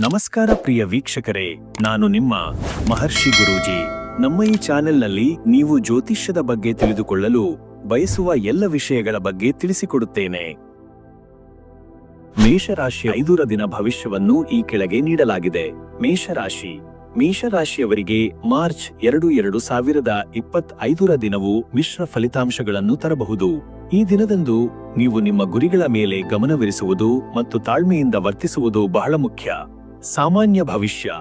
ನಮಸ್ಕಾರ ಪ್ರಿಯ ವೀಕ್ಷಕರೇ, ನಾನು ನಿಮ್ಮ ಮಹರ್ಷಿ ಗುರೂಜಿ. ನಮ್ಮ ಈ ಚಾನೆಲ್ನಲ್ಲಿ ನೀವು ಜ್ಯೋತಿಷ್ಯದ ಬಗ್ಗೆ ತಿಳಿದುಕೊಳ್ಳಲು ಬಯಸುವ ಎಲ್ಲ ವಿಷಯಗಳ ಬಗ್ಗೆ ತಿಳಿಸಿಕೊಡುತ್ತೇನೆ. ಮೇಷರಾಶಿ ಐದೂರ ದಿನ ಭವಿಷ್ಯವನ್ನು ಈ ಕೆಳಗೆ ನೀಡಲಾಗಿದೆ. ಮೇಷರಾಶಿ. ಮೇಷರಾಶಿಯವರಿಗೆ ಮಾರ್ಚ್ ಎರಡು ಎರಡು ಸಾವಿರದ ಇಪ್ಪತ್ತ್ ಐದರ ದಿನವು ಮಿಶ್ರ ಫಲಿತಾಂಶಗಳನ್ನು ತರಬಹುದು. ಈ ದಿನದಂದು ನೀವು ನಿಮ್ಮ ಗುರಿಗಳ ಮೇಲೆ ಗಮನವಿರಿಸುವುದು ಮತ್ತು ತಾಳ್ಮೆಯಿಂದ ವರ್ತಿಸುವುದು ಬಹಳ ಮುಖ್ಯ. ಸಾಮಾನ್ಯ ಭವಿಷ್ಯ.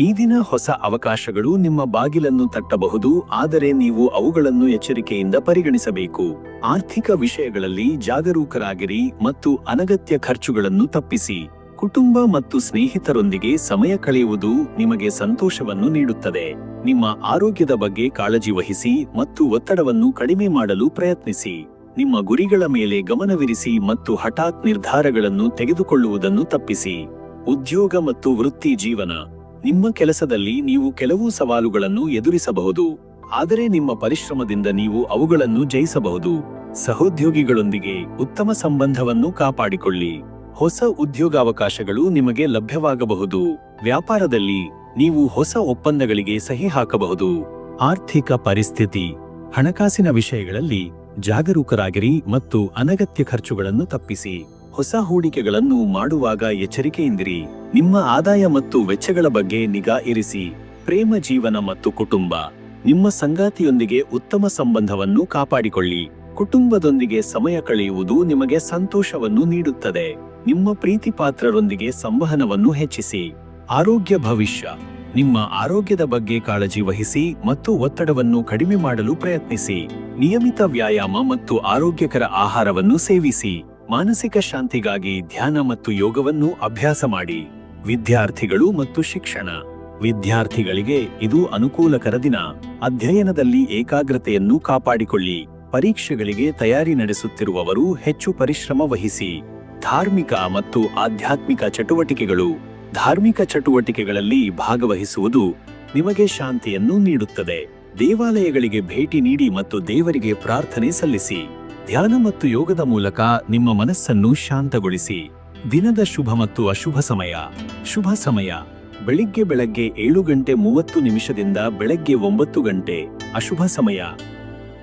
ಈ ದಿನ ಹೊಸ ಅವಕಾಶಗಳು ನಿಮ್ಮ ಬಾಗಿಲನ್ನು ತಟ್ಟಬಹುದು, ಆದರೆ ನೀವು ಅವುಗಳನ್ನು ಎಚ್ಚರಿಕೆಯಿಂದ ಪರಿಗಣಿಸಬೇಕು. ಆರ್ಥಿಕ ವಿಷಯಗಳಲ್ಲಿ ಜಾಗರೂಕರಾಗಿರಿ ಮತ್ತು ಅನಗತ್ಯ ಖರ್ಚುಗಳನ್ನು ತಪ್ಪಿಸಿ. ಕುಟುಂಬ ಮತ್ತು ಸ್ನೇಹಿತರೊಂದಿಗೆ ಸಮಯ ಕಳೆಯುವುದು ನಿಮಗೆ ಸಂತೋಷವನ್ನು ನೀಡುತ್ತದೆ. ನಿಮ್ಮ ಆರೋಗ್ಯದ ಬಗ್ಗೆ ಕಾಳಜಿ ವಹಿಸಿ ಮತ್ತು ಒತ್ತಡವನ್ನು ಕಡಿಮೆ ಮಾಡಲು ಪ್ರಯತ್ನಿಸಿ. ನಿಮ್ಮ ಗುರಿಗಳ ಮೇಲೆ ಗಮನವಿರಿಸಿ ಮತ್ತು ಹಠಾತ್ ನಿರ್ಧಾರಗಳನ್ನು ತೆಗೆದುಕೊಳ್ಳುವುದನ್ನು ತಪ್ಪಿಸಿ. ಉದ್ಯೋಗ ಮತ್ತು ವೃತ್ತಿ ಜೀವನ. ನಿಮ್ಮ ಕೆಲಸದಲ್ಲಿ ನೀವು ಕೆಲವು ಸವಾಲುಗಳನ್ನು ಎದುರಿಸಬಹುದು. ಆದರೆ ನಿಮ್ಮ ಪರಿಶ್ರಮದಿಂದ ನೀವು ಅವುಗಳನ್ನು ಜಯಿಸಬಹುದು. ಸಹೋದ್ಯೋಗಿಗಳೊಂದಿಗೆ ಉತ್ತಮ ಸಂಬಂಧವನ್ನು ಕಾಪಾಡಿಕೊಳ್ಳಿ. ಹೊಸ ಉದ್ಯೋಗಾವಕಾಶಗಳು ನಿಮಗೆ ಲಭ್ಯವಾಗಬಹುದು. ವ್ಯಾಪಾರದಲ್ಲಿ ನೀವು ಹೊಸ ಒಪ್ಪಂದಗಳಿಗೆ ಸಹಿ ಹಾಕಬಹುದು. ಆರ್ಥಿಕ ಪರಿಸ್ಥಿತಿ, ಹಣಕಾಸಿನ ವಿಷಯಗಳಲ್ಲಿ ಜಾಗರೂಕರಾಗಿರಿ ಮತ್ತು ಅನಗತ್ಯ ಖರ್ಚುಗಳನ್ನು ತಪ್ಪಿಸಿ. ಹೊಸ ಹೂಡಿಕೆಗಳನ್ನು ಮಾಡುವಾಗ ಎಚ್ಚರಿಕೆಯಿಂದಿರಿ. ನಿಮ್ಮ ಆದಾಯ ಮತ್ತು ವೆಚ್ಚಗಳ ಬಗ್ಗೆ ನಿಗಾ ಇರಿಸಿ. ಪ್ರೇಮ ಜೀವನ ಮತ್ತು ಕುಟುಂಬ. ನಿಮ್ಮ ಸಂಗಾತಿಯೊಂದಿಗೆ ಉತ್ತಮ ಸಂಬಂಧವನ್ನು ಕಾಪಾಡಿಕೊಳ್ಳಿ. ಕುಟುಂಬದೊಂದಿಗೆ ಸಮಯ ಕಳೆಯುವುದು ನಿಮಗೆ ಸಂತೋಷವನ್ನು ನೀಡುತ್ತದೆ. ನಿಮ್ಮ ಪ್ರೀತಿಪಾತ್ರರೊಂದಿಗೆ ಸಂವಹನವನ್ನು ಹೆಚ್ಚಿಸಿ. ಆರೋಗ್ಯ ಭವಿಷ್ಯ. ನಿಮ್ಮ ಆರೋಗ್ಯದ ಬಗ್ಗೆ ಕಾಳಜಿ ವಹಿಸಿ ಮತ್ತು ಒತ್ತಡವನ್ನು ಕಡಿಮೆ ಮಾಡಲು ಪ್ರಯತ್ನಿಸಿ. ನಿಯಮಿತ ವ್ಯಾಯಾಮ ಮತ್ತು ಆರೋಗ್ಯಕರ ಆಹಾರವನ್ನು ಸೇವಿಸಿ. ಮಾನಸಿಕ ಶಾಂತಿಗಾಗಿ ಧ್ಯಾನ ಮತ್ತು ಯೋಗವನ್ನು ಅಭ್ಯಾಸ ಮಾಡಿ. ವಿದ್ಯಾರ್ಥಿಗಳು ಮತ್ತು ಶಿಕ್ಷಣ. ವಿದ್ಯಾರ್ಥಿಗಳಿಗೆ ಇದು ಅನುಕೂಲಕರ ದಿನ. ಅಧ್ಯಯನದಲ್ಲಿ ಏಕಾಗ್ರತೆಯನ್ನು ಕಾಪಾಡಿಕೊಳ್ಳಿ. ಪರೀಕ್ಷೆಗಳಿಗೆ ತಯಾರಿ ನಡೆಸುತ್ತಿರುವವರು ಹೆಚ್ಚು ಪರಿಶ್ರಮ ವಹಿಸಿ. ಧಾರ್ಮಿಕ ಮತ್ತು ಆಧ್ಯಾತ್ಮಿಕ ಚಟುವಟಿಕೆಗಳು. ಧಾರ್ಮಿಕ ಚಟುವಟಿಕೆಗಳಲ್ಲಿ ಭಾಗವಹಿಸುವುದು ನಿಮಗೆ ಶಾಂತಿಯನ್ನು ನೀಡುತ್ತದೆ. ದೇವಾಲಯಗಳಿಗೆ ಭೇಟಿ ನೀಡಿ ಮತ್ತು ದೇವರಿಗೆ ಪ್ರಾರ್ಥನೆ ಸಲ್ಲಿಸಿ. ಧ್ಯಾನ ಮತ್ತು ಯೋಗದ ಮೂಲಕ ನಿಮ್ಮ ಮನಸ್ಸನ್ನು ಶಾಂತಗೊಳಿಸಿ. ದಿನದ ಶುಭ ಮತ್ತು ಅಶುಭ ಸಮಯ. ಶುಭ ಸಮಯ. ಬೆಳಿಗ್ಗೆ ಬೆಳಗ್ಗೆ ಏಳು ಗಂಟೆ ಮೂವತ್ತು ನಿಮಿಷದಿಂದ ಬೆಳಗ್ಗೆ ಒಂಬತ್ತು ಗಂಟೆ. ಅಶುಭ ಸಮಯ.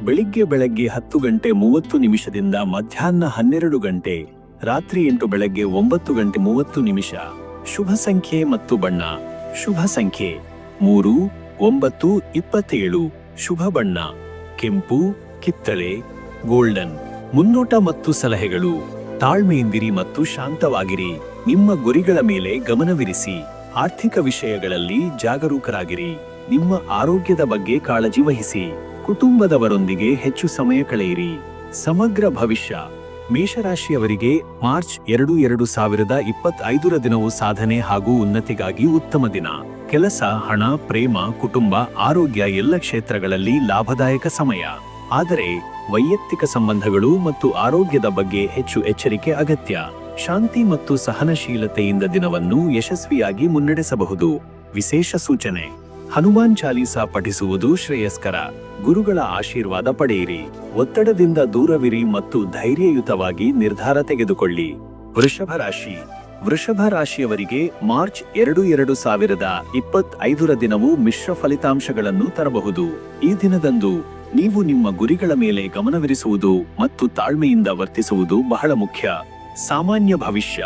ಬೆಳಿಗ್ಗೆ ಬೆಳಗ್ಗೆ ಹತ್ತು ಗಂಟೆ ಮೂವತ್ತು ನಿಮಿಷದಿಂದ ಮಧ್ಯಾಹ್ನ ಹನ್ನೆರಡು ಗಂಟೆ. ರಾತ್ರಿ ಎಂಟು ಬೆಳಗ್ಗೆ ಒಂಬತ್ತು ಗಂಟೆ ಮೂವತ್ತು ನಿಮಿಷ. ಶುಭ ಸಂಖ್ಯೆ ಮತ್ತು ಬಣ್ಣ. ಶುಭ ಸಂಖ್ಯೆ. ಮೂರು, ಒಂಬತ್ತು, ಇಪ್ಪತ್ತೇಳು. ಶುಭ ಬಣ್ಣ. ಕೆಂಪು, ಕಿತ್ತಳೆ. ಗೋಲ್ಡನ್. ಮುನ್ನೋಟ ಮತ್ತು ಸಲಹೆಗಳು. ತಾಳ್ಮೆಯಿಂದಿರಿ ಮತ್ತು ಶಾಂತವಾಗಿರಿ. ನಿಮ್ಮ ಗುರಿಗಳ ಮೇಲೆ ಗಮನವಿರಿಸಿ. ಆರ್ಥಿಕ ವಿಷಯಗಳಲ್ಲಿ ಜಾಗರೂಕರಾಗಿರಿ. ನಿಮ್ಮ ಆರೋಗ್ಯದ ಬಗ್ಗೆ ಕಾಳಜಿ ವಹಿಸಿ. ಕುಟುಂಬದವರೊಂದಿಗೆ ಹೆಚ್ಚು ಸಮಯ ಕಳೆಯಿರಿ. ಸಮಗ್ರ ಭವಿಷ್ಯ. ಮೇಷರಾಶಿಯವರಿಗೆ ಮಾರ್ಚ್ ಎರಡು ಎರಡು ಸಾವಿರದ ಇಪ್ಪತ್ತೈದರ ದಿನವು ಸಾಧನೆ ಹಾಗೂ ಉನ್ನತಿಗಾಗಿ ಉತ್ತಮ ದಿನ. ಕೆಲಸ, ಹಣ, ಪ್ರೇಮ, ಕುಟುಂಬ, ಆರೋಗ್ಯ ಎಲ್ಲ ಕ್ಷೇತ್ರಗಳಲ್ಲಿ ಲಾಭದಾಯಕ ಸಮಯ. ಆದರೆ ವೈಯಕ್ತಿಕ ಸಂಬಂಧಗಳು ಮತ್ತು ಆರೋಗ್ಯದ ಬಗ್ಗೆ ಹೆಚ್ಚು ಎಚ್ಚರಿಕೆ ಅಗತ್ಯ. ಶಾಂತಿ ಮತ್ತು ಸಹನಶೀಲತೆಯಿಂದ ದಿನವನ್ನು ಯಶಸ್ವಿಯಾಗಿ ಮುನ್ನಡೆಸಬಹುದು. ವಿಶೇಷ ಸೂಚನೆ. ಹನುಮಾನ್ ಚಾಲೀಸ ಪಠಿಸುವುದು ಶ್ರೇಯಸ್ಕರ. ಗುರುಗಳ ಆಶೀರ್ವಾದ ಪಡೆಯಿರಿ. ಒತ್ತಡದಿಂದ ದೂರವಿರಿ ಮತ್ತು ಧೈರ್ಯಯುತವಾಗಿ ನಿರ್ಧಾರ ತೆಗೆದುಕೊಳ್ಳಿ. ವೃಷಭ ರಾಶಿ. ವೃಷಭ ರಾಶಿಯವರಿಗೆ ಮಾರ್ಚ್ ಎರಡು ಎರಡು ಸಾವಿರದ ಇಪ್ಪತ್ತೈದರ ದಿನವು ಮಿಶ್ರ ಫಲಿತಾಂಶಗಳನ್ನು ತರಬಹುದು. ಈ ದಿನದಂದು ನೀವು ನಿಮ್ಮ ಗುರಿಗಳ ಮೇಲೆ ಗಮನವಿರಿಸುವುದು ಮತ್ತು ತಾಳ್ಮೆಯಿಂದ ವರ್ತಿಸುವುದು ಬಹಳ ಮುಖ್ಯ. ಸಾಮಾನ್ಯ ಭವಿಷ್ಯ.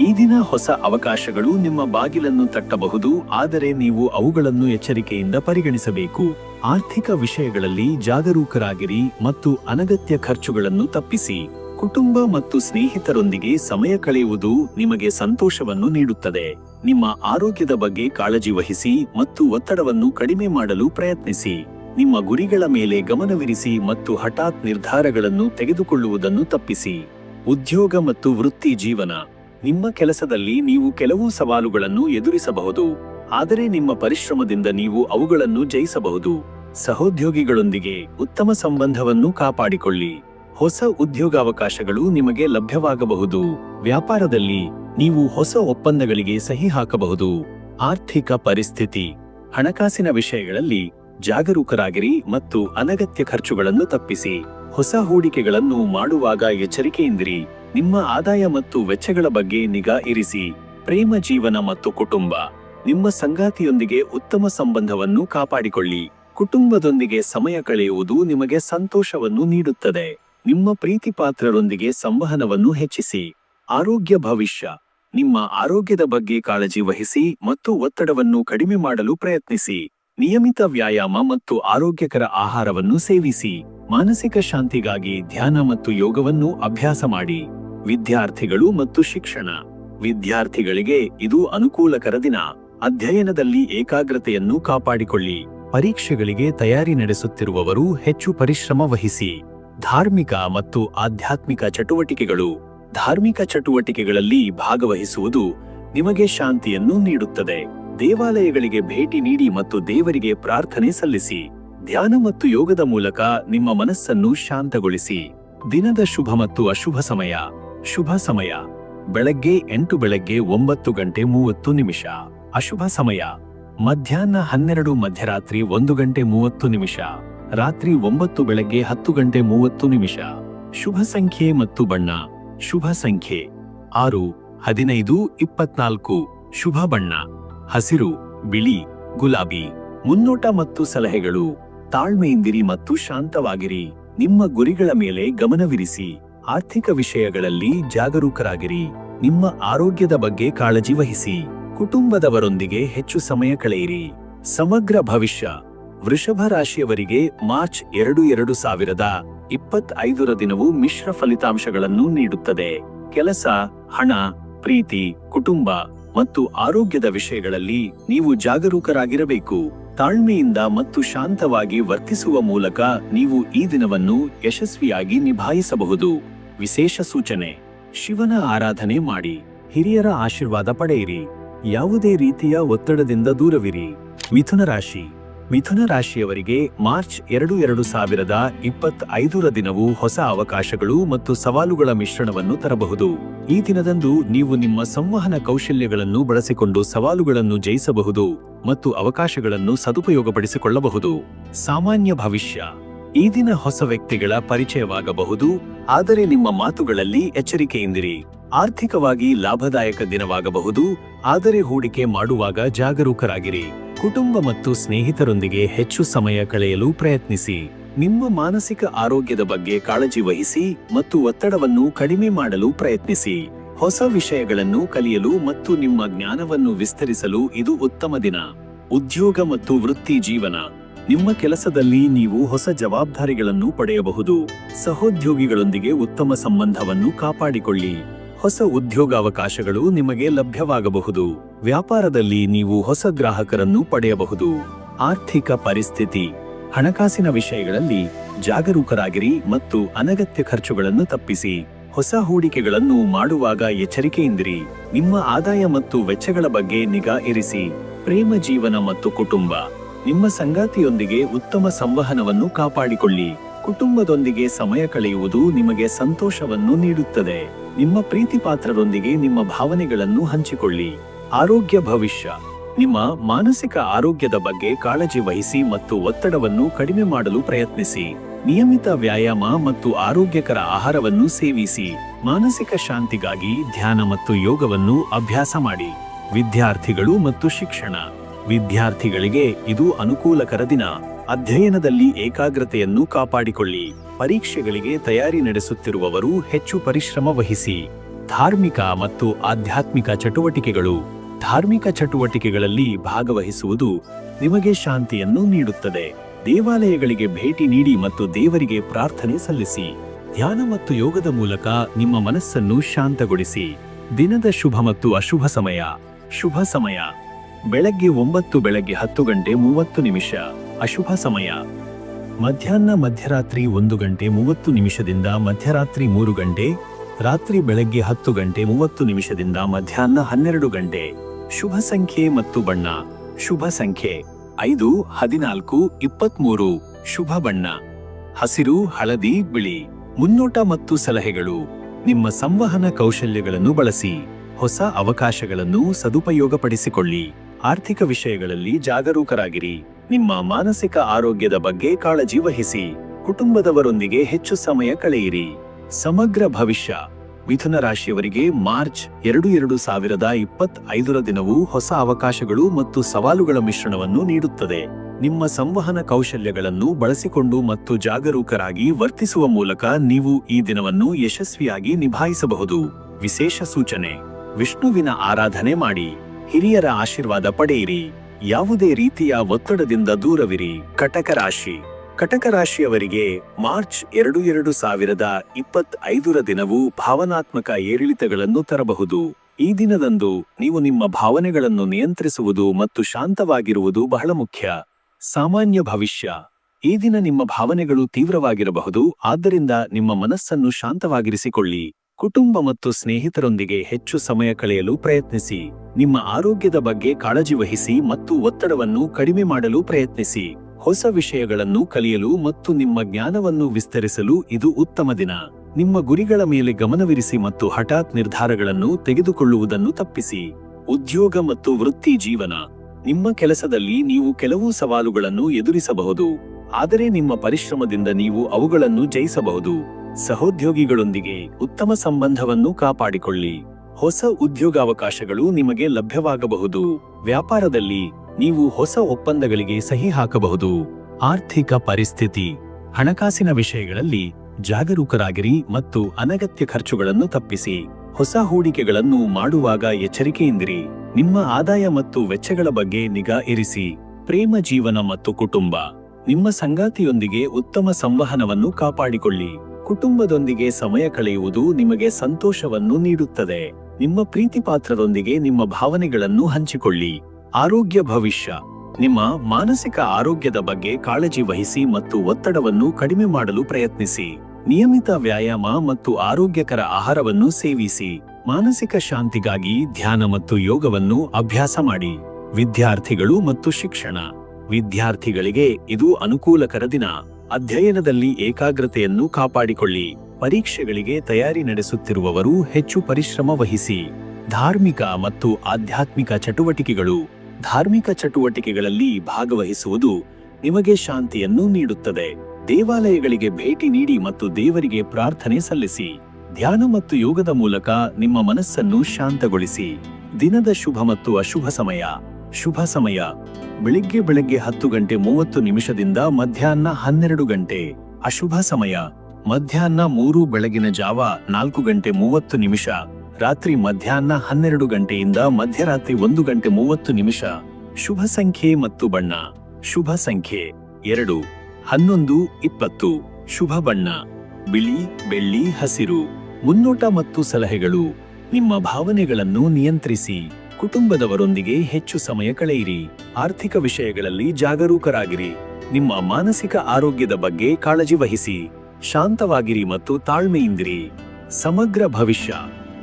ಈ ದಿನ ಹೊಸ ಅವಕಾಶಗಳು ನಿಮ್ಮ ಬಾಗಿಲನ್ನು ತಟ್ಟಬಹುದು, ಆದರೆ ನೀವು ಅವುಗಳನ್ನು ಎಚ್ಚರಿಕೆಯಿಂದ ಪರಿಗಣಿಸಬೇಕು. ಆರ್ಥಿಕ ವಿಷಯಗಳಲ್ಲಿ ಜಾಗರೂಕರಾಗಿರಿ ಮತ್ತು ಅನಗತ್ಯ ಖರ್ಚುಗಳನ್ನು ತಪ್ಪಿಸಿ. ಕುಟುಂಬ ಮತ್ತು ಸ್ನೇಹಿತರೊಂದಿಗೆ ಸಮಯ ಕಳೆಯುವುದು ನಿಮಗೆ ಸಂತೋಷವನ್ನು ನೀಡುತ್ತದೆ. ನಿಮ್ಮ ಆರೋಗ್ಯದ ಬಗ್ಗೆ ಕಾಳಜಿ ವಹಿಸಿ ಮತ್ತು ಒತ್ತಡವನ್ನು ಕಡಿಮೆ ಮಾಡಲು ಪ್ರಯತ್ನಿಸಿ. ನಿಮ್ಮ ಗುರಿಗಳ ಮೇಲೆ ಗಮನವಿರಿಸಿ ಮತ್ತು ಹಠಾತ್ ನಿರ್ಧಾರಗಳನ್ನು ತೆಗೆದುಕೊಳ್ಳುವುದನ್ನು ತಪ್ಪಿಸಿ. ಉದ್ಯೋಗ ಮತ್ತು ವೃತ್ತಿ ಜೀವನ. ನಿಮ್ಮ ಕೆಲಸದಲ್ಲಿ ನೀವು ಕೆಲವು ಸವಾಲುಗಳನ್ನು ಎದುರಿಸಬಹುದು. ಆದರೆ ನಿಮ್ಮ ಪರಿಶ್ರಮದಿಂದ ನೀವು ಅವುಗಳನ್ನು ಜಯಿಸಬಹುದು. ಸಹೋದ್ಯೋಗಿಗಳೊಂದಿಗೆ ಉತ್ತಮ ಸಂಬಂಧವನ್ನು ಕಾಪಾಡಿಕೊಳ್ಳಿ. ಹೊಸ ಉದ್ಯೋಗಾವಕಾಶಗಳು ನಿಮಗೆ ಲಭ್ಯವಾಗಬಹುದು. ವ್ಯಾಪಾರದಲ್ಲಿ ನೀವು ಹೊಸ ಒಪ್ಪಂದಗಳಿಗೆ ಸಹಿ ಹಾಕಬಹುದು. ಆರ್ಥಿಕ ಪರಿಸ್ಥಿತಿ. ಹಣಕಾಸಿನ ವಿಷಯಗಳಲ್ಲಿ ಜಾಗರೂಕರಾಗಿರಿ ಮತ್ತು ಅನಗತ್ಯ ಖರ್ಚುಗಳನ್ನು ತಪ್ಪಿಸಿ. ಹೊಸ ಹೂಡಿಕೆಗಳನ್ನು ಮಾಡುವಾಗ ಎಚ್ಚರಿಕೆಯಿಂದಿರಿ. ನಿಮ್ಮ ಆದಾಯ ಮತ್ತು ವೆಚ್ಚಗಳ ಬಗ್ಗೆ ನಿಗಾ ಇರಿಸಿ. ಪ್ರೇಮ ಜೀವನ ಮತ್ತು ಕುಟುಂಬ. ನಿಮ್ಮ ಸಂಗಾತಿಯೊಂದಿಗೆ ಉತ್ತಮ ಸಂಬಂಧವನ್ನು ಕಾಪಾಡಿಕೊಳ್ಳಿ. ಕುಟುಂಬದೊಂದಿಗೆ ಸಮಯ ಕಳೆಯುವುದು ನಿಮಗೆ ಸಂತೋಷವನ್ನು ನೀಡುತ್ತದೆ. ನಿಮ್ಮ ಪ್ರೀತಿಪಾತ್ರರೊಂದಿಗೆ ಸಂವಹನವನ್ನು ಹೆಚ್ಚಿಸಿ. ಆರೋಗ್ಯ ಭವಿಷ್ಯ. ನಿಮ್ಮ ಆರೋಗ್ಯದ ಬಗ್ಗೆ ಕಾಳಜಿ ವಹಿಸಿ ಮತ್ತು ಒತ್ತಡವನ್ನು ಕಡಿಮೆ ಮಾಡಲು ಪ್ರಯತ್ನಿಸಿ. ನಿಯಮಿತ ವ್ಯಾಯಾಮ ಮತ್ತು ಆರೋಗ್ಯಕರ ಆಹಾರವನ್ನು ಸೇವಿಸಿ, ಮಾನಸಿಕ ಶಾಂತಿಗಾಗಿ ಧ್ಯಾನ ಮತ್ತು ಯೋಗವನ್ನು ಅಭ್ಯಾಸ ಮಾಡಿ. ವಿದ್ಯಾರ್ಥಿಗಳು ಮತ್ತು ಶಿಕ್ಷಣ. ವಿದ್ಯಾರ್ಥಿಗಳಿಗೆ ಇದು ಅನುಕೂಲಕರ ದಿನ. ಅಧ್ಯಯನದಲ್ಲಿ ಏಕಾಗ್ರತೆಯನ್ನು ಕಾಪಾಡಿಕೊಳ್ಳಿ. ಪರೀಕ್ಷೆಗಳಿಗೆ ತಯಾರಿ ನಡೆಸುತ್ತಿರುವವರು ಹೆಚ್ಚು ಪರಿಶ್ರಮ ವಹಿಸಿ. ಧಾರ್ಮಿಕ ಮತ್ತು ಆಧ್ಯಾತ್ಮಿಕ ಚಟುವಟಿಕೆಗಳು. ಧಾರ್ಮಿಕ ಚಟುವಟಿಕೆಗಳಲ್ಲಿ ಭಾಗವಹಿಸುವುದು ನಿಮಗೆ ಶಾಂತಿಯನ್ನು ನೀಡುತ್ತದೆ. ದೇವಾಲಯಗಳಿಗೆ ಭೇಟಿ ನೀಡಿ ಮತ್ತು ದೇವರಿಗೆ ಪ್ರಾರ್ಥನೆ ಸಲ್ಲಿಸಿ. ಧ್ಯಾನ ಮತ್ತು ಯೋಗದ ಮೂಲಕ ನಿಮ್ಮ ಮನಸ್ಸನ್ನು ಶಾಂತಗೊಳಿಸಿ. ದಿನದ ಶುಭ ಮತ್ತು ಅಶುಭ ಸಮಯ. ಶುಭ ಸಮಯ. ಬೆಳಗ್ಗೆ ಎಂಟು ಬೆಳಗ್ಗೆ ಒಂಬತ್ತು ಗಂಟೆ ಮೂವತ್ತು ನಿಮಿಷ. ಅಶುಭ ಸಮಯ. ಮಧ್ಯಾಹ್ನ ಹನ್ನೆರಡು ಮಧ್ಯರಾತ್ರಿ ಒಂದು ಗಂಟೆ ಮೂವತ್ತು ನಿಮಿಷ. ರಾತ್ರಿ ಒಂಬತ್ತು ಬೆಳಗ್ಗೆ ಹತ್ತು ಗಂಟೆ ಮೂವತ್ತು ನಿಮಿಷ. ಶುಭ ಸಂಖ್ಯೆ ಮತ್ತು ಬಣ್ಣ. ಶುಭ ಸಂಖ್ಯೆ. ಆರು, ಹದಿನೈದು, ಇಪ್ಪತ್ನಾಲ್ಕು. ಶುಭ ಬಣ್ಣ. ಹಸಿರು, ಬಿಳಿ, ಗುಲಾಬಿ, ಮುನ್ನೋಟ ಮತ್ತು ಸಲಹೆಗಳು. ತಾಳ್ಮೆಯಿಂದಿರಿ ಮತ್ತು ಶಾಂತವಾಗಿರಿ. ನಿಮ್ಮ ಗುರಿಗಳ ಮೇಲೆ ಗಮನವಿರಿಸಿ. ಆರ್ಥಿಕ ವಿಷಯಗಳಲ್ಲಿ ಜಾಗರೂಕರಾಗಿರಿ. ನಿಮ್ಮ ಆರೋಗ್ಯದ ಬಗ್ಗೆ ಕಾಳಜಿ ವಹಿಸಿ. ಕುಟುಂಬದವರೊಂದಿಗೆ ಹೆಚ್ಚು ಸಮಯ ಕಳೆಯಿರಿ. ಸಮಗ್ರ ಭವಿಷ್ಯ. ವೃಷಭ ರಾಶಿಯವರಿಗೆ ಮಾರ್ಚ್ ಎರಡು ಎರಡು ಸಾವಿರದ ಇಪ್ಪತ್ತೈದರ ದಿನವು ಮಿಶ್ರ ಫಲಿತಾಂಶಗಳನ್ನು ನೀಡುತ್ತದೆ. ಕೆಲಸ, ಹಣ, ಪ್ರೀತಿ, ಕುಟುಂಬ ಮತ್ತು ಆರೋಗ್ಯದ ವಿಷಯಗಳಲ್ಲಿ ನೀವು ಜಾಗರೂಕರಾಗಿರಬೇಕು. ತಾಳ್ಮೆಯಿಂದ ಮತ್ತು ಶಾಂತವಾಗಿ ವರ್ತಿಸುವ ಮೂಲಕ ನೀವು ಈ ದಿನವನ್ನು ಯಶಸ್ವಿಯಾಗಿ ನಿಭಾಯಿಸಬಹುದು. ವಿಶೇಷ ಸೂಚನೆ. ಶಿವನ ಆರಾಧನೆ ಮಾಡಿ. ಹಿರಿಯರ ಆಶೀರ್ವಾದ ಪಡೆಯಿರಿ. ಯಾವುದೇ ರೀತಿಯ ಒತ್ತಡದಿಂದ ದೂರವಿರಿ. ಮಿಥುನ ರಾಶಿ. ಮಿಥುನ ರಾಶಿಯವರಿಗೆ ಮಾರ್ಚ್ ಎರಡು ಎರಡು ಸಾವಿರದ ಇಪ್ಪತ್ತೈದರ ದಿನವು ಹೊಸ ಅವಕಾಶಗಳು ಮತ್ತು ಸವಾಲುಗಳ ಮಿಶ್ರಣವನ್ನು ತರಬಹುದು. ಈ ದಿನದಂದು ನೀವು ನಿಮ್ಮ ಸಂವಹನ ಕೌಶಲ್ಯಗಳನ್ನು ಬಳಸಿಕೊಂಡು ಸವಾಲುಗಳನ್ನು ಜಯಿಸಬಹುದು ಮತ್ತು ಅವಕಾಶಗಳನ್ನು ಸದುಪಯೋಗಪಡಿಸಿಕೊಳ್ಳಬಹುದು. ಸಾಮಾನ್ಯ ಭವಿಷ್ಯ. ಈ ದಿನ ಹೊಸ ವ್ಯಕ್ತಿಗಳ ಪರಿಚಯವಾಗಬಹುದು, ಆದರೆ ನಿಮ್ಮ ಮಾತುಗಳಲ್ಲಿ ಎಚ್ಚರಿಕೆಯಿಂದಿರಿ. ಆರ್ಥಿಕವಾಗಿ ಲಾಭದಾಯಕ ದಿನವಾಗಬಹುದು, ಆದರೆ ಹೂಡಿಕೆ ಮಾಡುವಾಗ ಜಾಗರೂಕರಾಗಿರಿ. ಕುಟುಂಬ ಮತ್ತು ಸ್ನೇಹಿತರೊಂದಿಗೆ ಹೆಚ್ಚು ಸಮಯ ಕಳೆಯಲು ಪ್ರಯತ್ನಿಸಿ. ನಿಮ್ಮ ಮಾನಸಿಕ ಆರೋಗ್ಯದ ಬಗ್ಗೆ ಕಾಳಜಿ ವಹಿಸಿ ಮತ್ತು ಒತ್ತಡವನ್ನು ಕಡಿಮೆ ಮಾಡಲು ಪ್ರಯತ್ನಿಸಿ. ಹೊಸ ವಿಷಯಗಳನ್ನು ಕಲಿಯಲು ಮತ್ತು ನಿಮ್ಮ ಜ್ಞಾನವನ್ನು ವಿಸ್ತರಿಸಲು ಇದು ಉತ್ತಮ ದಿನ. ಉದ್ಯೋಗ ಮತ್ತು ವೃತ್ತಿ ಜೀವನ. ನಿಮ್ಮ ಕೆಲಸದಲ್ಲಿ ನೀವು ಹೊಸ ಜವಾಬ್ದಾರಿಗಳನ್ನು ಪಡೆಯಬಹುದು. ಸಹೋದ್ಯೋಗಿಗಳೊಂದಿಗೆ ಉತ್ತಮ ಸಂಬಂಧವನ್ನು ಕಾಪಾಡಿಕೊಳ್ಳಿ. ಹೊಸ ಉದ್ಯೋಗಾವಕಾಶಗಳು ನಿಮಗೆ ಲಭ್ಯವಾಗಬಹುದು. ವ್ಯಾಪಾರದಲ್ಲಿ ನೀವು ಹೊಸ ಗ್ರಾಹಕರನ್ನು ಪಡೆಯಬಹುದು. ಆರ್ಥಿಕ ಪರಿಸ್ಥಿತಿ, ಹಣಕಾಸಿನ ವಿಷಯಗಳಲ್ಲಿ ಜಾಗರೂಕರಾಗಿರಿ ಮತ್ತು ಅನಗತ್ಯ ಖರ್ಚುಗಳನ್ನು ತಪ್ಪಿಸಿ. ಹೊಸ ಹೂಡಿಕೆಗಳನ್ನು ಮಾಡುವಾಗ ಎಚ್ಚರಿಕೆಯಿಂದಿರಿ. ನಿಮ್ಮ ಆದಾಯ ಮತ್ತು ವೆಚ್ಚಗಳ ಬಗ್ಗೆ ನಿಗಾ ಇರಿಸಿ. ಪ್ರೇಮ ಜೀವನ ಮತ್ತು ಕುಟುಂಬ, ನಿಮ್ಮ ಸಂಗಾತಿಯೊಂದಿಗೆ ಉತ್ತಮ ಸಂವಹನವನ್ನು ಕಾಪಾಡಿಕೊಳ್ಳಿ. ಕುಟುಂಬದೊಂದಿಗೆ ಸಮಯ ಕಳೆಯುವುದು ನಿಮಗೆ ಸಂತೋಷವನ್ನು ನೀಡುತ್ತದೆ. ನಿಮ್ಮ ಪ್ರೀತಿಪಾತ್ರರೊಂದಿಗೆ ನಿಮ್ಮ ಭಾವನೆಗಳನ್ನು ಹಂಚಿಕೊಳ್ಳಿ. ಆರೋಗ್ಯ ಭವಿಷ್ಯ. ನಿಮ್ಮ ಮಾನಸಿಕ ಆರೋಗ್ಯದ ಬಗ್ಗೆ ಕಾಳಜಿ ವಹಿಸಿ ಮತ್ತು ಒತ್ತಡವನ್ನು ಕಡಿಮೆ ಮಾಡಲು ಪ್ರಯತ್ನಿಸಿ. ನಿಯಮಿತ ವ್ಯಾಯಾಮ ಮತ್ತು ಆರೋಗ್ಯಕರ ಆಹಾರವನ್ನು ಸೇವಿಸಿ. ಮಾನಸಿಕ ಶಾಂತಿಗಾಗಿ ಧ್ಯಾನ ಮತ್ತು ಯೋಗವನ್ನು ಅಭ್ಯಾಸ ಮಾಡಿ. ವಿದ್ಯಾರ್ಥಿಗಳು ಮತ್ತು ಶಿಕ್ಷಣ. ವಿದ್ಯಾರ್ಥಿಗಳಿಗೆ ಇದು ಅನುಕೂಲಕರ ದಿನ. ಅಧ್ಯಯನದಲ್ಲಿ ಏಕಾಗ್ರತೆಯನ್ನು ಕಾಪಾಡಿಕೊಳ್ಳಿ. ಪರೀಕ್ಷೆಗಳಿಗೆ ತಯಾರಿ ನಡೆಸುತ್ತಿರುವವರು ಹೆಚ್ಚು ಪರಿಶ್ರಮ ವಹಿಸಿ. ಧಾರ್ಮಿಕ ಮತ್ತು ಆಧ್ಯಾತ್ಮಿಕ ಚಟುವಟಿಕೆಗಳು. ಧಾರ್ಮಿಕ ಚಟುವಟಿಕೆಗಳಲ್ಲಿ ಭಾಗವಹಿಸುವುದು ನಿಮಗೆ ಶಾಂತಿಯನ್ನು ನೀಡುತ್ತದೆ. ದೇವಾಲಯಗಳಿಗೆ ಭೇಟಿ ನೀಡಿ ಮತ್ತು ದೇವರಿಗೆ ಪ್ರಾರ್ಥನೆ ಸಲ್ಲಿಸಿ. ಧ್ಯಾನ ಮತ್ತು ಯೋಗದ ಮೂಲಕ ನಿಮ್ಮ ಮನಸ್ಸನ್ನು ಶಾಂತಗೊಳಿಸಿ. ದಿನದ ಶುಭ ಮತ್ತು ಅಶುಭ ಸಮಯ. ಶುಭ ಸಮಯ. ಬೆಳಗ್ಗೆ ಒಂಬತ್ತು, ಬೆಳಗ್ಗೆ ಹತ್ತು ಗಂಟೆ ಮೂವತ್ತು ನಿಮಿಷ. ಅಶುಭ ಸಮಯ. ಮಧ್ಯಾಹ್ನ ಮಧ್ಯರಾತ್ರಿ ಒಂದು ಗಂಟೆ ಮೂವತ್ತು ನಿಮಿಷದಿಂದ ಮಧ್ಯರಾತ್ರಿ ಮೂರು ಗಂಟೆ, ರಾತ್ರಿ ಬೆಳಗ್ಗೆ ಹತ್ತು ಗಂಟೆ ಮೂವತ್ತು ನಿಮಿಷದಿಂದ ಮಧ್ಯಾಹ್ನ ಹನ್ನೆರಡು ಗಂಟೆ. ಶುಭ ಸಂಖ್ಯೆ ಮತ್ತು ಬಣ್ಣ. ಶುಭ ಸಂಖ್ಯೆ. ಐದು, ಹದಿನಾಲ್ಕು, ಇಪ್ಪತ್ಮೂರು. ಶುಭ ಬಣ್ಣ. ಹಸಿರು, ಹಳದಿ, ಬಿಳಿ. ಮುನ್ನೋಟ ಮತ್ತು ಸಲಹೆಗಳು. ನಿಮ್ಮ ಸಂವಹನ ಕೌಶಲ್ಯಗಳನ್ನು ಬಳಸಿ. ಹೊಸ ಅವಕಾಶಗಳನ್ನು ಸದುಪಯೋಗಪಡಿಸಿಕೊಳ್ಳಿ. ಆರ್ಥಿಕ ವಿಷಯಗಳಲ್ಲಿ ಜಾಗರೂಕರಾಗಿರಿ. ನಿಮ್ಮ ಮಾನಸಿಕ ಆರೋಗ್ಯದ ಬಗ್ಗೆ ಕಾಳಜಿ ವಹಿಸಿ. ಕುಟುಂಬದವರೊಂದಿಗೆ ಹೆಚ್ಚು ಸಮಯ ಕಳೆಯಿರಿ. ಸಮಗ್ರ ಭವಿಷ್ಯ. ಮಿಥುನ ರಾಶಿಯವರಿಗೆ ಮಾರ್ಚ್ ಎರಡು ಎರಡು ಸಾವಿರದ ಇಪ್ಪತ್ತ್ ಐದರ ದಿನವು ಹೊಸ ಅವಕಾಶಗಳು ಮತ್ತು ಸವಾಲುಗಳ ಮಿಶ್ರಣವನ್ನು ನೀಡುತ್ತದೆ. ನಿಮ್ಮ ಸಂವಹನ ಕೌಶಲ್ಯಗಳನ್ನು ಬಳಸಿಕೊಂಡು ಮತ್ತು ಜಾಗರೂಕರಾಗಿ ವರ್ತಿಸುವ ಮೂಲಕ ನೀವು ಈ ದಿನವನ್ನು ಯಶಸ್ವಿಯಾಗಿ ನಿಭಾಯಿಸಬಹುದು. ವಿಶೇಷ ಸೂಚನೆ. ವಿಷ್ಣುವಿನ ಆರಾಧನೆ ಮಾಡಿ. ಹಿರಿಯರ ಆಶೀರ್ವಾದ ಪಡೆಯಿರಿ. ಯಾವುದೇ ರೀತಿಯ ಒತ್ತಡದಿಂದ ದೂರವಿರಿ. ಕಟಕ ರಾಶಿ ಕಟಕ ರಾಶಿಯವರಿಗೆ ಮಾರ್ಚ್ ಎರಡು ಎರಡು ಸಾವಿರದ ಇಪ್ಪತ್ ಐದರ ದಿನವು ಭಾವನಾತ್ಮಕ ಏರಿಳಿತಗಳನ್ನು ತರಬಹುದು. ಈ ದಿನದಂದು ನೀವು ನಿಮ್ಮ ಭಾವನೆಗಳನ್ನು ನಿಯಂತ್ರಿಸುವುದು ಮತ್ತು ಶಾಂತವಾಗಿರುವುದು ಬಹಳ ಮುಖ್ಯ. ಸಾಮಾನ್ಯ ಭವಿಷ್ಯ. ಈ ದಿನ ನಿಮ್ಮ ಭಾವನೆಗಳು ತೀವ್ರವಾಗಿರಬಹುದು. ಆದ್ದರಿಂದ ನಿಮ್ಮ ಮನಸ್ಸನ್ನು ಶಾಂತವಾಗಿರಿಸಿಕೊಳ್ಳಿ. ಕುಟುಂಬ ಮತ್ತು ಸ್ನೇಹಿತರೊಂದಿಗೆ ಹೆಚ್ಚು ಸಮಯ ಕಳೆಯಲು ಪ್ರಯತ್ನಿಸಿ. ನಿಮ್ಮ ಆರೋಗ್ಯದ ಬಗ್ಗೆ ಕಾಳಜಿ ವಹಿಸಿ ಮತ್ತು ಒತ್ತಡವನ್ನು ಕಡಿಮೆ ಮಾಡಲು ಪ್ರಯತ್ನಿಸಿ. ಹೊಸ ವಿಷಯಗಳನ್ನು ಕಲಿಯಲು ಮತ್ತು ನಿಮ್ಮ ಜ್ಞಾನವನ್ನು ವಿಸ್ತರಿಸಲು ಇದು ಉತ್ತಮ ದಿನ. ನಿಮ್ಮ ಗುರಿಗಳ ಮೇಲೆ ಗಮನವಿರಿಸಿ ಮತ್ತು ಹಠಾತ್ ನಿರ್ಧಾರಗಳನ್ನು ತೆಗೆದುಕೊಳ್ಳುವುದನ್ನು ತಪ್ಪಿಸಿ. ಉದ್ಯೋಗ ಮತ್ತು ವೃತ್ತಿ ಜೀವನ. ನಿಮ್ಮ ಕೆಲಸದಲ್ಲಿ ನೀವು ಕೆಲವು ಸವಾಲುಗಳನ್ನು ಎದುರಿಸಬಹುದು. ಆದರೆ ನಿಮ್ಮ ಪರಿಶ್ರಮದಿಂದ ನೀವು ಅವುಗಳನ್ನು ಜಯಿಸಬಹುದು. ಸಹೋದ್ಯೋಗಿಗಳೊಂದಿಗೆ ಉತ್ತಮ ಸಂಬಂಧವನ್ನು ಕಾಪಾಡಿಕೊಳ್ಳಿ. ಹೊಸ ಉದ್ಯೋಗಾವಕಾಶಗಳು ನಿಮಗೆ ಲಭ್ಯವಾಗಬಹುದು. ವ್ಯಾಪಾರದಲ್ಲಿ ನೀವು ಹೊಸ ಒಪ್ಪಂದಗಳಿಗೆ ಸಹಿ ಹಾಕಬಹುದು. ಆರ್ಥಿಕ ಪರಿಸ್ಥಿತಿ, ಹಣಕಾಸಿನ ವಿಷಯಗಳಲ್ಲಿ ಜಾಗರೂಕರಾಗಿರಿ ಮತ್ತು ಅನಗತ್ಯ ಖರ್ಚುಗಳನ್ನು ತಪ್ಪಿಸಿ. ಹೊಸ ಹೂಡಿಕೆಗಳನ್ನು ಮಾಡುವಾಗ ಎಚ್ಚರಿಕೆಯಿಂದಿರಿ. ನಿಮ್ಮ ಆದಾಯ ಮತ್ತು ವೆಚ್ಚಗಳ ಬಗ್ಗೆ ನಿಗಾ ಇರಿಸಿ. ಪ್ರೇಮ ಜೀವನ ಮತ್ತು ಕುಟುಂಬ, ನಿಮ್ಮ ಸಂಗಾತಿಯೊಂದಿಗೆ ಉತ್ತಮ ಸಂವಹನವನ್ನು ಕಾಪಾಡಿಕೊಳ್ಳಿ. ಕುಟುಂಬದೊಂದಿಗೆ ಸಮಯ ಕಳೆಯುವುದು ನಿಮಗೆ ಸಂತೋಷವನ್ನು ನೀಡುತ್ತದೆ. ನಿಮ್ಮ ಪ್ರೀತಿಪಾತ್ರರೊಂದಿಗೆ ನಿಮ್ಮ ಭಾವನೆಗಳನ್ನು ಹಂಚಿಕೊಳ್ಳಿ. ಆರೋಗ್ಯ ಭವಿಷ್ಯ. ನಿಮ್ಮ ಮಾನಸಿಕ ಆರೋಗ್ಯದ ಬಗ್ಗೆ ಕಾಳಜಿ ವಹಿಸಿ ಮತ್ತು ಒತ್ತಡವನ್ನು ಕಡಿಮೆ ಮಾಡಲು ಪ್ರಯತ್ನಿಸಿ. ನಿಯಮಿತ ವ್ಯಾಯಾಮ ಮತ್ತು ಆರೋಗ್ಯಕರ ಆಹಾರವನ್ನು ಸೇವಿಸಿ. ಮಾನಸಿಕ ಶಾಂತಿಗಾಗಿ ಧ್ಯಾನ ಮತ್ತು ಯೋಗವನ್ನು ಅಭ್ಯಾಸ ಮಾಡಿ. ವಿದ್ಯಾರ್ಥಿಗಳು ಮತ್ತು ಶಿಕ್ಷಣ. ವಿದ್ಯಾರ್ಥಿಗಳಿಗೆ ಇದು ಅನುಕೂಲಕರ ದಿನ. ಅಧ್ಯಯನದಲ್ಲಿ ಏಕಾಗ್ರತೆಯನ್ನು ಕಾಪಾಡಿಕೊಳ್ಳಿ. ಪರೀಕ್ಷೆಗಳಿಗೆ ತಯಾರಿ ನಡೆಸುತ್ತಿರುವವರು ಹೆಚ್ಚು ಪರಿಶ್ರಮ ವಹಿಸಿ. ಧಾರ್ಮಿಕ ಮತ್ತು ಆಧ್ಯಾತ್ಮಿಕ ಚಟುವಟಿಕೆಗಳು. ಧಾರ್ಮಿಕ ಚಟುವಟಿಕೆಗಳಲ್ಲಿ ಭಾಗವಹಿಸುವುದು ನಿಮಗೆ ಶಾಂತಿಯನ್ನು ನೀಡುತ್ತದೆ. ದೇವಾಲಯಗಳಿಗೆ ಭೇಟಿ ನೀಡಿ ಮತ್ತು ದೇವರಿಗೆ ಪ್ರಾರ್ಥನೆ ಸಲ್ಲಿಸಿ. ಧ್ಯಾನ ಮತ್ತು ಯೋಗದ ಮೂಲಕ ನಿಮ್ಮ ಮನಸ್ಸನ್ನು ಶಾಂತಗೊಳಿಸಿ. ದಿನದ ಶುಭ ಮತ್ತು ಅಶುಭ ಸಮಯ. ಶುಭ ಸಮಯ. ಬೆಳಿಗ್ಗೆ ಬೆಳಗ್ಗೆ ಹತ್ತು ಗಂಟೆ ಮೂವತ್ತು ನಿಮಿಷದಿಂದ ಮಧ್ಯಾಹ್ನ ಹನ್ನೆರಡು ಗಂಟೆ. ಅಶುಭ ಸಮಯ. ಮಧ್ಯಾಹ್ನ ಮೂರು ಬೆಳಗಿನ ಜಾವ ನಾಲ್ಕು ಗಂಟೆ ಮೂವತ್ತು ನಿಮಿಷ. ರಾತ್ರಿ ಮಧ್ಯಾಹ್ನ ಹನ್ನೆರಡು ಗಂಟೆಯಿಂದ ಮಧ್ಯರಾತ್ರಿ ಒಂದು ಗಂಟೆ ಮೂವತ್ತು ನಿಮಿಷ. ಶುಭ ಸಂಖ್ಯೆ ಮತ್ತು ಬಣ್ಣ. ಶುಭ ಸಂಖ್ಯೆ ಎರಡು, ಹನ್ನೊಂದು, ಇಪ್ಪತ್ತು. ಶುಭ ಬಣ್ಣ. ಬಿಳಿ, ಬೆಳ್ಳಿ, ಹಸಿರು. ಮುನ್ನೋಟ ಮತ್ತು ಸಲಹೆಗಳು. ನಿಮ್ಮ ಭಾವನೆಗಳನ್ನು ನಿಯಂತ್ರಿಸಿ. ಕುಟುಂಬದವರೊಂದಿಗೆ ಹೆಚ್ಚು ಸಮಯ ಕಳೆಯಿರಿ. ಆರ್ಥಿಕ ವಿಷಯಗಳಲ್ಲಿ ಜಾಗರೂಕರಾಗಿರಿ. ನಿಮ್ಮ ಮಾನಸಿಕ ಆರೋಗ್ಯದ ಬಗ್ಗೆ ಕಾಳಜಿ ವಹಿಸಿ. ಶಾಂತವಾಗಿರಿ ಮತ್ತು ತಾಳ್ಮೆಯಿಂದಿರಿ. ಸಮಗ್ರ ಭವಿಷ್ಯ.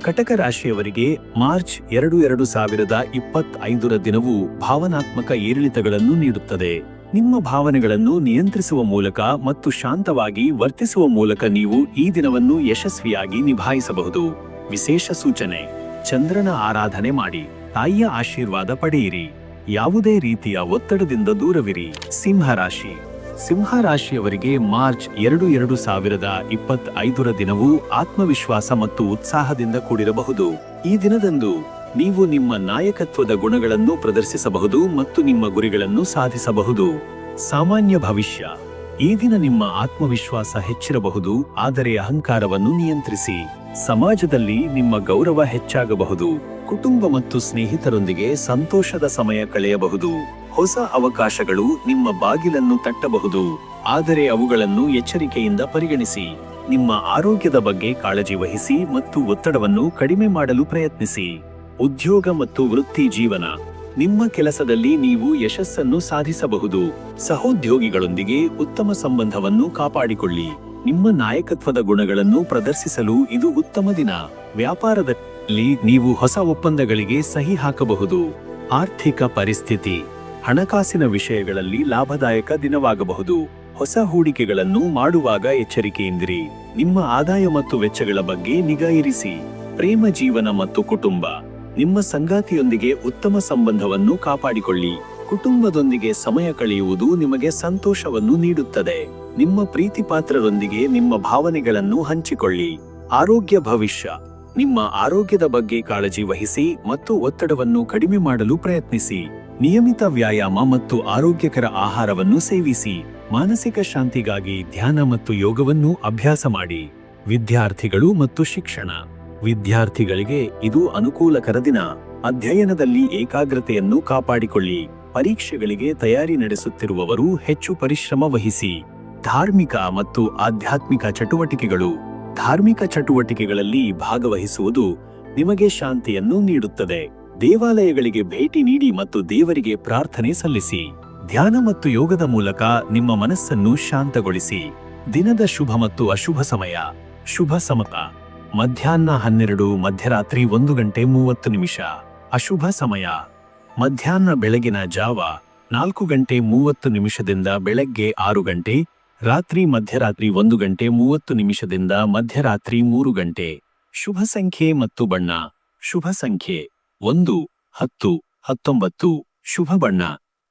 ಕಟಕ ರಾಶಿಯವರಿಗೆ ಮಾರ್ಚ್ ಎರಡು ಎರಡು ಸಾವಿರದ ಇಪ್ಪತ್ತೈದರ ದಿನವು ಭಾವನಾತ್ಮಕ ಏರಿಳಿತಗಳನ್ನು ನೀಡುತ್ತದೆ. ನಿಮ್ಮ ಭಾವನೆಗಳನ್ನು ನಿಯಂತ್ರಿಸುವ ಮೂಲಕ ಮತ್ತು ಶಾಂತವಾಗಿ ವರ್ತಿಸುವ ಮೂಲಕ ನೀವು ಈ ದಿನವನ್ನು ಯಶಸ್ವಿಯಾಗಿ ನಿಭಾಯಿಸಬಹುದು. ವಿಶೇಷ ಸೂಚನೆ. ಚಂದ್ರನ ಆರಾಧನೆ ಮಾಡಿ. ತಾಯಿಯ ಆಶೀರ್ವಾದ ಪಡೆಯಿರಿ. ಯಾವುದೇ ರೀತಿಯ ಒತ್ತಡದಿಂದ ದೂರವಿರಿ. ಸಿಂಹರಾಶಿ ಸಿಂಹರಾಶಿಯವರಿಗೆ ಸಿಂಹ ಮಾರ್ಚ್ ಎರಡು ಎರಡು ಸಾವಿರದ ಇಪ್ಪತ್ತ್ ಐದರ ದಿನವು ಆತ್ಮವಿಶ್ವಾಸ ಮತ್ತು ಉತ್ಸಾಹದಿಂದ ಕೂಡಿರಬಹುದು. ಈ ದಿನದಂದು ನೀವು ನಿಮ್ಮ ನಾಯಕತ್ವದ ಗುಣಗಳನ್ನು ಪ್ರದರ್ಶಿಸಬಹುದು ಮತ್ತು ನಿಮ್ಮ ಗುರಿಗಳನ್ನು ಸಾಧಿಸಬಹುದು. ಸಾಮಾನ್ಯ ಭವಿಷ್ಯ. ಈ ದಿನ ನಿಮ್ಮ ಆತ್ಮವಿಶ್ವಾಸ ಹೆಚ್ಚಿರಬಹುದು, ಆದರೆ ಅಹಂಕಾರವನ್ನು ನಿಯಂತ್ರಿಸಿ. ಸಮಾಜದಲ್ಲಿ ನಿಮ್ಮ ಗೌರವ ಹೆಚ್ಚಾಗಬಹುದು. ಕುಟುಂಬ ಮತ್ತು ಸ್ನೇಹಿತರೊಂದಿಗೆ ಸಂತೋಷದ ಸಮಯ ಕಳೆಯಬಹುದು. ಹೊಸ ಅವಕಾಶಗಳು ನಿಮ್ಮ ಬಾಗಿಲನ್ನು ತಟ್ಟಬಹುದು. ಆದರೆ ಅವುಗಳನ್ನು ಎಚ್ಚರಿಕೆಯಿಂದ ಪರಿಗಣಿಸಿ. ನಿಮ್ಮ ಆರೋಗ್ಯದ ಬಗ್ಗೆ ಕಾಳಜಿ ವಹಿಸಿ ಮತ್ತು ಒತ್ತಡವನ್ನು ಕಡಿಮೆ ಮಾಡಲು ಪ್ರಯತ್ನಿಸಿ. ಉದ್ಯೋಗ ಮತ್ತು ವೃತ್ತಿ ಜೀವನ. ನಿಮ್ಮ ಕೆಲಸದಲ್ಲಿ ನೀವು ಯಶಸ್ಸನ್ನು ಸಾಧಿಸಬಹುದು. ಸಹೋದ್ಯೋಗಿಗಳೊಂದಿಗೆ ಉತ್ತಮ ಸಂಬಂಧವನ್ನು ಕಾಪಾಡಿಕೊಳ್ಳಿ. ನಿಮ್ಮ ನಾಯಕತ್ವದ ಗುಣಗಳನ್ನು ಪ್ರದರ್ಶಿಸಲು ಇದು ಉತ್ತಮ ದಿನ. ವ್ಯಾಪಾರದಲ್ಲಿ ನೀವು ಹೊಸ ಒಪ್ಪಂದಗಳಿಗೆ ಸಹಿ ಹಾಕಬಹುದು. ಆರ್ಥಿಕ ಪರಿಸ್ಥಿತಿ, ಹಣಕಾಸಿನ ವಿಷಯಗಳಲ್ಲಿ ಲಾಭದಾಯಕ ದಿನವಾಗಬಹುದು. ಹೊಸ ಹೂಡಿಕೆಗಳನ್ನು ಮಾಡುವಾಗ ಎಚ್ಚರಿಕೆಯಿಂದಿರಿ. ನಿಮ್ಮ ಆದಾಯ ಮತ್ತು ವೆಚ್ಚಗಳ ಬಗ್ಗೆ ನಿಗಾ ಇರಿಸಿ. ಪ್ರೇಮ ಜೀವನ ಮತ್ತು ಕುಟುಂಬ, ನಿಮ್ಮ ಸಂಗಾತಿಯೊಂದಿಗೆ ಉತ್ತಮ ಸಂಬಂಧವನ್ನು ಕಾಪಾಡಿಕೊಳ್ಳಿ. ಕುಟುಂಬದೊಂದಿಗೆ ಸಮಯ ಕಳೆಯುವುದು ನಿಮಗೆ ಸಂತೋಷವನ್ನು ನೀಡುತ್ತದೆ. ನಿಮ್ಮ ಪ್ರೀತಿಪಾತ್ರರೊಂದಿಗೆ ನಿಮ್ಮ ಭಾವನೆಗಳನ್ನು ಹಂಚಿಕೊಳ್ಳಿ. ಆರೋಗ್ಯ ಭವಿಷ್ಯ ನಿಮ್ಮ ಆರೋಗ್ಯದ ಬಗ್ಗೆ ಕಾಳಜಿ ವಹಿಸಿ ಮತ್ತು ಒತ್ತಡವನ್ನು ಕಡಿಮೆ ಮಾಡಲು ಪ್ರಯತ್ನಿಸಿ. ನಿಯಮಿತ ವ್ಯಾಯಾಮ ಮತ್ತು ಆರೋಗ್ಯಕರ ಆಹಾರವನ್ನು ಸೇವಿಸಿ. ಮಾನಸಿಕ ಶಾಂತಿಗಾಗಿ ಧ್ಯಾನ ಮತ್ತು ಯೋಗವನ್ನು ಅಭ್ಯಾಸ ಮಾಡಿ. ವಿದ್ಯಾರ್ಥಿಗಳು ಮತ್ತು ಶಿಕ್ಷಣ. ವಿದ್ಯಾರ್ಥಿಗಳಿಗೆ ಇದು ಅನುಕೂಲಕರ ದಿನ. ಅಧ್ಯಯನದಲ್ಲಿ ಏಕಾಗ್ರತೆಯನ್ನು ಕಾಪಾಡಿಕೊಳ್ಳಿ. ಪರೀಕ್ಷೆಗಳಿಗೆ ತಯಾರಿ ನಡೆಸುತ್ತಿರುವವರು ಹೆಚ್ಚು ಪರಿಶ್ರಮ ವಹಿಸಿ. ಧಾರ್ಮಿಕ ಮತ್ತು ಆಧ್ಯಾತ್ಮಿಕ ಚಟುವಟಿಕೆಗಳು. ಧಾರ್ಮಿಕ ಚಟುವಟಿಕೆಗಳಲ್ಲಿ ಭಾಗವಹಿಸುವುದು ನಿಮಗೆ ಶಾಂತಿಯನ್ನು ನೀಡುತ್ತದೆ. ದೇವಾಲಯಗಳಿಗೆ ಭೇಟಿ ನೀಡಿ ಮತ್ತು ದೇವರಿಗೆ ಪ್ರಾರ್ಥನೆ ಸಲ್ಲಿಸಿ. ಧ್ಯಾನ ಮತ್ತು ಯೋಗದ ಮೂಲಕ ನಿಮ್ಮ ಮನಸ್ಸನ್ನು ಶಾಂತಗೊಳಿಸಿ. ದಿನದ ಶುಭ ಮತ್ತು ಅಶುಭ ಸಮಯ. ಶುಭ ಸಮತ. ಮಧ್ಯಾಹ್ನ ಹನ್ನೆರಡು, ಮಧ್ಯರಾತ್ರಿ ಒಂದು ಗಂಟೆ ಮೂವತ್ತು ನಿಮಿಷ. ಅಶುಭ ಸಮಯ. ಮಧ್ಯಾಹ್ನ ಬೆಳಗಿನ ಜಾವ ನಾಲ್ಕು ಗಂಟೆ ಮೂವತ್ತು ನಿಮಿಷದಿಂದ ಬೆಳಗ್ಗೆ ಆರು ಗಂಟೆ ರಾತ್ರಿ ಮಧ್ಯರಾತ್ರಿ ಒಂದು ಗಂಟೆ ಮೂವತ್ತು ನಿಮಿಷದಿಂದ ಮಧ್ಯರಾತ್ರಿ ಮೂರು ಗಂಟೆ. ಶುಭ ಸಂಖ್ಯೆ ಮತ್ತು ಬಣ್ಣ. ಶುಭ ಸಂಖ್ಯೆ. ಒಂದು, ಹತ್ತು, ಹತ್ತೊಂಬತ್ತು. ಶುಭ ಬಣ್ಣ.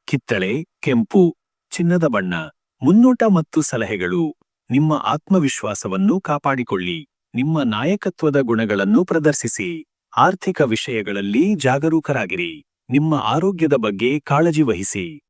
ಕಿತ್ತಳೆ, ಕೆಂಪು. ಚಿನ್ನದ ಬಣ್ಣ. ಮುನ್ನೋಟ ಮತ್ತು ಸಲಹೆಗಳು. ನಿಮ್ಮ ಆತ್ಮವಿಶ್ವಾಸವನ್ನು ಕಾಪಾಡಿಕೊಳ್ಳಿ. ನಿಮ್ಮ ನಾಯಕತ್ವದ ಗುಣಗಳನ್ನು ಪ್ರದರ್ಶಿಸಿ. ಆರ್ಥಿಕ ವಿಷಯಗಳಲ್ಲಿ ಜಾಗರೂಕರಾಗಿರಿ. ನಿಮ್ಮ ಆರೋಗ್ಯದ ಬಗ್ಗೆ ಕಾಳಜಿ ವಹಿಸಿ.